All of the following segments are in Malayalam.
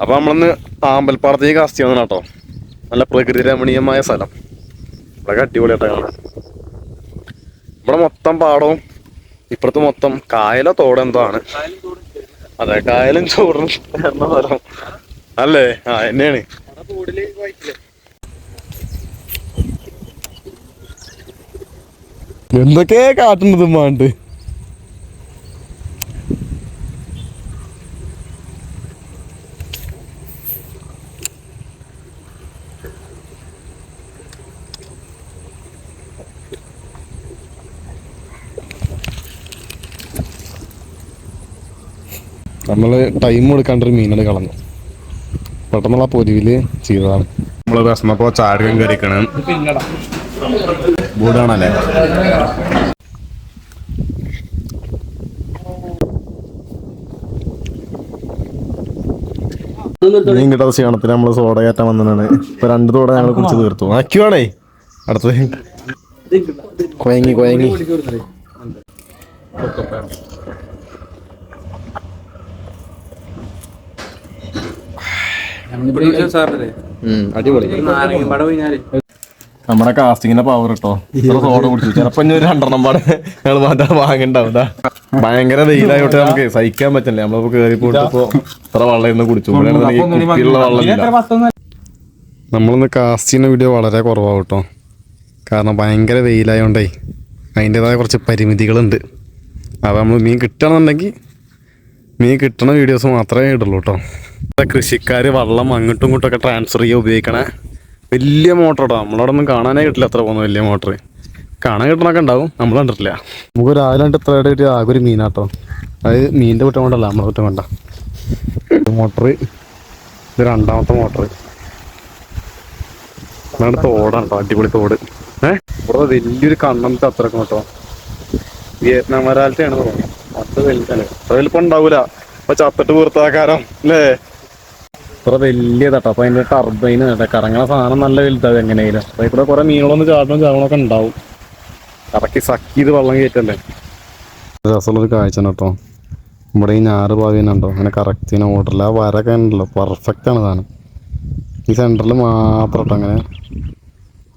അപ്പൊ നമ്മളൊന്ന് ആമ്പൽപ്പാടത്തേക്ക് കാസ്റ്റ് ചെയ്യുന്ന കേട്ടോ നല്ല പ്രകൃതി രമണീയമായ സ്ഥലം. ഇവിടെ അടിപൊളിയായിട്ട് കാണാൻ ഇവിടെ മൊത്തം പാടവും ഇപ്പുറത്ത് മൊത്തം കായലോ എന്തോ ആണ്. അതെ കായലും ചോറും ചേർന്ന സ്ഥലം. അല്ലേ? ആ എന്നെയാണ്. എന്തൊക്കെ കാട്ടുന്നത് മാണ്ട് നമ്മൾ ടൈം കൊടുക്കാണ്ടൊരു മീനട് കളഞ്ഞു. പെട്ടെന്നുള്ള പൊരിവിൽ ചെയ്തതാണ്. നമ്മൾ വിശന്നപ്പോ ചാടുകയും കറിക്കണം ബൂടാണല്ലേ? മീൻ കിട്ടാത്ത ക്ഷീണത്തിന് നമ്മൾ സോഡ കയറ്റാൻ വന്നതാണ്. ഇപ്പൊ രണ്ട് തോട ഞങ്ങൾ കുടിച്ച് തീർത്തു. ആക്കിയാണേ അടുത്തത്. കൊയങ്ങി കൊയങ്ങി. അടിപൊളി. നമ്മുടെ കാസ്റ്റിങ്ങിന്റെ പവർ കേട്ടോ ഇത്ര സോഡ കുടിച്ചു ചിലപ്പോ ഇനി ഒരു രണ്ടെണ്ണം പാടെ ഞങ്ങൾ മാറ്റാൻ വാങ്ങണ്ടാവും ഭയങ്കര വെയിലായിട്ട് നമുക്ക് സഹിക്കാൻ പറ്റില്ല. നമ്മളിപ്പോ കേറി പോയിട്ടിപ്പോ ഇത്ര വെള്ളം കുടിച്ചു. നമ്മളിന്ന് കാസ്റ്റിങ്ങിന്റെ വീഡിയോ വളരെ കുറവാ കേട്ടോ കാരണം ഭയങ്കര വെയിലായോണ്ടേ അതിന്റെതായ കുറച്ച് പരിമിതികളുണ്ട്. അപ്പോൾ നമ്മൾ മീൻ കിട്ടണമെന്നുണ്ടെങ്കിൽ മീൻ കിട്ടണ വീഡിയോസ് മാത്രമേ ഇടുള്ളൂ കേട്ടോ കൃഷിക്കാർ വെള്ളം അങ്ങോട്ടും ഇങ്ങോട്ടും ഒക്കെ ട്രാൻസ്ഫർ ചെയ്യാൻ ഉപയോഗിക്കണ. വലിയ മോട്ടർ കേട്ടോ നമ്മളവിടെ ഒന്നും കാണാനേ കിട്ടില്ല അത്ര പോകുന്ന വലിയ മോട്ടർ കാണാൻ കിട്ടണൊക്കെ ഉണ്ടാവും. നമ്മൾ കണ്ടിട്ടില്ല. നമുക്ക് രാവിലെ കണ്ട് ഇത്ര കിട്ടിയ ആകെ ഒരു മീനാട്ടോ. അതായത് മീനിന്റെ കുറ്റം കൊണ്ടല്ല നമ്മളെ കുറ്റം കൊണ്ട. മോട്ടർ ഇത് രണ്ടാമത്തെ മോട്ടർ നമ്മുടെ തോടാണ് അടിപൊളി തോട്. ഏഹ് ഇവിടെ വലിയൊരു കണ്ണത്തെ അത്രക്കും കേട്ടോ വിയറ്റ്നാം വരാലത്തെയാണ് തോന്നുന്നത്. വലുതാണ് അത്ര വലുപ്പം ഉണ്ടാവൂല. അപ്പൊ ചത്തിട്ട് പുറത്താക്കാരം അല്ലേ? ഇത്ര വലിയതാട്ടോ. അപ്പൊ അതിന്റെ ടർബൈൻ കറങ്ങണ സാധനം നല്ല വലുതാവും എങ്ങനെയായാലും. അപ്പൊ ഇവിടെ കുറെ മീനുകളൊന്നും ചാടണം ചാടണമൊക്കെ ഉണ്ടാവും. കറക്കി സക്കി ഇത് വെള്ളം കയറ്റല്ലേ? രസമുള്ളൊരു കാഴ്ച കേട്ടോ. ഇവിടെ ഈ ഞാറ് പാകിനുണ്ടോ അങ്ങനെ കറക്റ്റ് ഇങ്ങനെ ഓർഡറിൽ ആ വരൊക്കെ ഉണ്ടല്ലോ പെർഫെക്റ്റ് ആണ് സാധനം. ഈ സെന്ററിൽ മാത്രം അങ്ങനെ.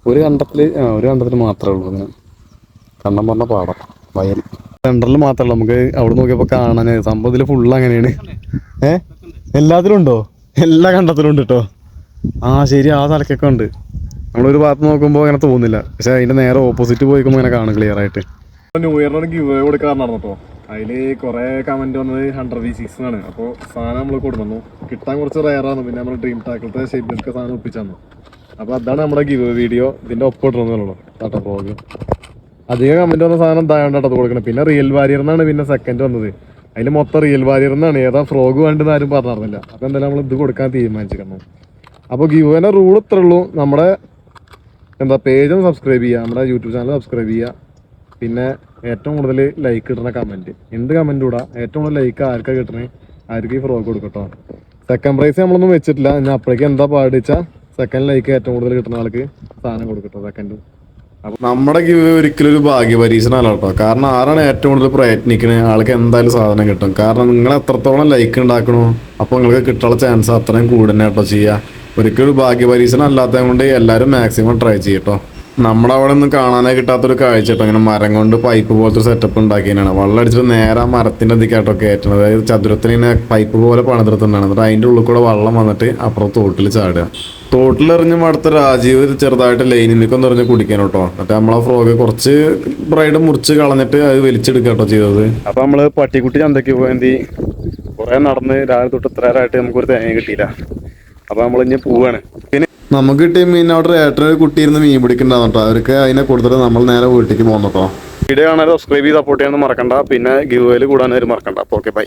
ഒരു കണ്ടത്തിൽ ആ ഒരു കണ്ടത്തിൽ മാത്രമേ ഉള്ളൂ അങ്ങനെ കണ്ണം പറഞ്ഞ പാടം വയൽ. സെന്ററിൽ ഉള്ളൂ. നമുക്ക് അവിടെ നോക്കിയപ്പോൾ കാണാൻ സംഭവത്തിൽ ഫുള്ള് അങ്ങനെയാണ്. ഏഹ് എല്ലാത്തിലും ഉണ്ടോ? എല്ലാ കണ്ടത്തിലും ഉണ്ട് കേട്ടോ ആ ശരി ആ തലക്കൊക്കെ ഉണ്ട്. നമ്മളൊരു ഭാഗത്ത് നോക്കുമ്പോൾ അങ്ങനെ തോന്നില്ല പക്ഷെ അതിന്റെ നേരെ ഓപ്പോസിറ്റ് പോയിക്കുമ്പോൾ അങ്ങനെ കാണും ക്ലിയർ ആയിട്ട്. ന്യൂ ഇയറിനോട് ഗിവ് കൊടുക്കാൻ നടന്നു കേട്ടോ അതിൽ കുറേ കമന്റ് വന്നത് ഹൺഡ്രഡ് വി സിക്സ് ആണ് അപ്പോൾ സാധനം നമ്മൾ കൊടുക്കുന്നു കിട്ടാൻ കുറച്ച് റയറാണ് പിന്നെ നമ്മൾ ഡ്രീം ടാക്കിളത്തെ ഷെയ്പ്പിലൊക്കെ സാധനം ഒപ്പിച്ചു അപ്പോൾ അതാണ് നമ്മുടെ ഗിവ് വീഡിയോ ഇതിന്റെ ഒപ്പം ഇടണമെന്നുള്ളൂ പോകും. അധികം കമന്റ് വന്ന സാധനം കേട്ടോ കൊടുക്കണം. പിന്നെ റിയൽ വാരിയർ എന്നാണ് പിന്നെ സെക്കൻഡ് വന്നത്. അതിൽ മൊത്തം റിയൽ വാരിയർ എന്നാണ് ഏതാ ഫ്രോഗ് വേണ്ടെന്ന് ആരും പറഞ്ഞിരുന്നില്ല അപ്പോൾ എന്തായാലും നമ്മൾ ഇത് കൊടുക്കാൻ തീരുമാനിച്ചിരുന്നു അപ്പോൾ ഗിവുവിന്റെ റൂൾ ഇത്രേ ഉള്ളൂ. നമ്മുടെ എന്താ പേജും സബ്സ്ക്രൈബ് ചെയ്യുക. നമ്മുടെ യൂട്യൂബ് ചാനൽ സബ്സ്ക്രൈബ് ചെയ്യുക. പിന്നെ ഏറ്റവും കൂടുതൽ ലൈക്ക് കിട്ടുന്ന കമന്റ് എന്ത് കമന്റ് ഇടുക ഏറ്റവും കൂടുതൽ ലൈക്ക് ആർക്കാ കിട്ടണേ? ആർക്ക് ഈ ഫ്രോഗ് കൊടുക്കട്ടോ? സെക്കൻഡ് പ്രൈസ് നമ്മളൊന്നും വെച്ചിട്ടില്ല. ഇനി അപ്പോഴേക്കും എന്താ പാടിച്ചാൽ സെക്കൻഡ് ലൈക്ക് ഏറ്റവും കൂടുതൽ കിട്ടുന്ന ആൾക്ക് സാധനം കൊടുക്കട്ടോ സെക്കൻഡ് നമ്മുടെ ഗിവ് ഒരിക്കലും ഒരു ഭാഗ്യ പരീക്ഷണമല്ല കേട്ടോ കാരണം ആരാണ് ഏറ്റവും കൂടുതൽ പ്രയത്നിക്കുന്നത് ആൾക്ക് എന്തായാലും സാധനം കിട്ടും. കാരണം നിങ്ങൾ എത്രത്തോളം ലൈക്ക് ഉണ്ടാക്കണോ അപ്പോൾ നിങ്ങൾക്ക് കിട്ടാനുള്ള ചാൻസ് അത്രയും കൂടുതൽ കേട്ടോ ചെയ്യുക ഒരിക്കലും ഒരു ഭാഗ്യ പരീക്ഷണം അല്ലാത്തത് കൊണ്ട് എല്ലാവരും മാക്സിമം ട്രൈ ചെയ്യട്ടോ. നമ്മുടെ അവിടെ ഒന്നും കാണാനേ കിട്ടാത്തൊരു കാഴ്ച കേട്ടോ. ഇങ്ങനെ മരം കൊണ്ട് പൈപ്പ് പോലത്തെ സെറ്റപ്പ് ഉണ്ടാക്കിയാണ് വെള്ളം അടിച്ചിട്ട് നേരെ ആ മരത്തിന്റെ അതിക്കാട്ടോ കയറ്റണത്. അതായത് ചതുരത്തിന് ഇങ്ങനെ പൈപ്പ് പോലെ പണിതെടുത്തിട്ടുണ്ടാണ് എന്നിട്ട് അതിന്റെ ഉള്ളിൽ കൂടെ വെള്ളം വന്നിട്ട് അപ്പുറം തോട്ടിൽ ചാടുക. തോട്ടിലെറിഞ്ഞ് മടുത്ത രാജീവ് ചെറുതായിട്ട് ലൈനിൽ ഒന്ന് എറിഞ്ഞ് കുടിക്കാൻ കേട്ടോ. എന്നിട്ട് നമ്മളെ ഫ്രോഗ് കുറച്ച് ബ്രൈഡ് മുറിച്ച് കളഞ്ഞിട്ട് അത് വലിച്ചെടുക്കുക കേട്ടോ ചെയ്തത്. അപ്പൊ നമ്മൾ പട്ടിക്കുട്ടി ചന്തയ്ക്ക് പോയി കുറെ നടന്ന് രാവിലെ തൊട്ട് ഇത്രയായിട്ട് നമുക്കൊരു തേങ്ങ കിട്ടിയില്ല. അപ്പൊ നമ്മൾ ഇനി പോവാണ്. പിന്നെ നമുക്ക് കിട്ടിയ മീൻ അവിടെ ഏട്ടനൊരു കുട്ടി ഇരുന്ന് മീൻ പിടിക്കണ്ടാവും കേട്ടോ. അവർക്ക് അതിനെ കൊടുത്തിട്ട് നമ്മൾ നേരെ വീട്ടിലേക്ക് പോകുന്നു കേട്ടോ. വീഡിയോ കാണാൻ സബ്സ്ക്രൈബ് ചെയ്ത് സപ്പോർട്ട് ചെയ്യാൻ മറക്കണ്ട. പിന്നെ ഗിവ് കൂടാനും മറക്കണ്ട. അപ്പോൾ ഓക്കെ ബൈ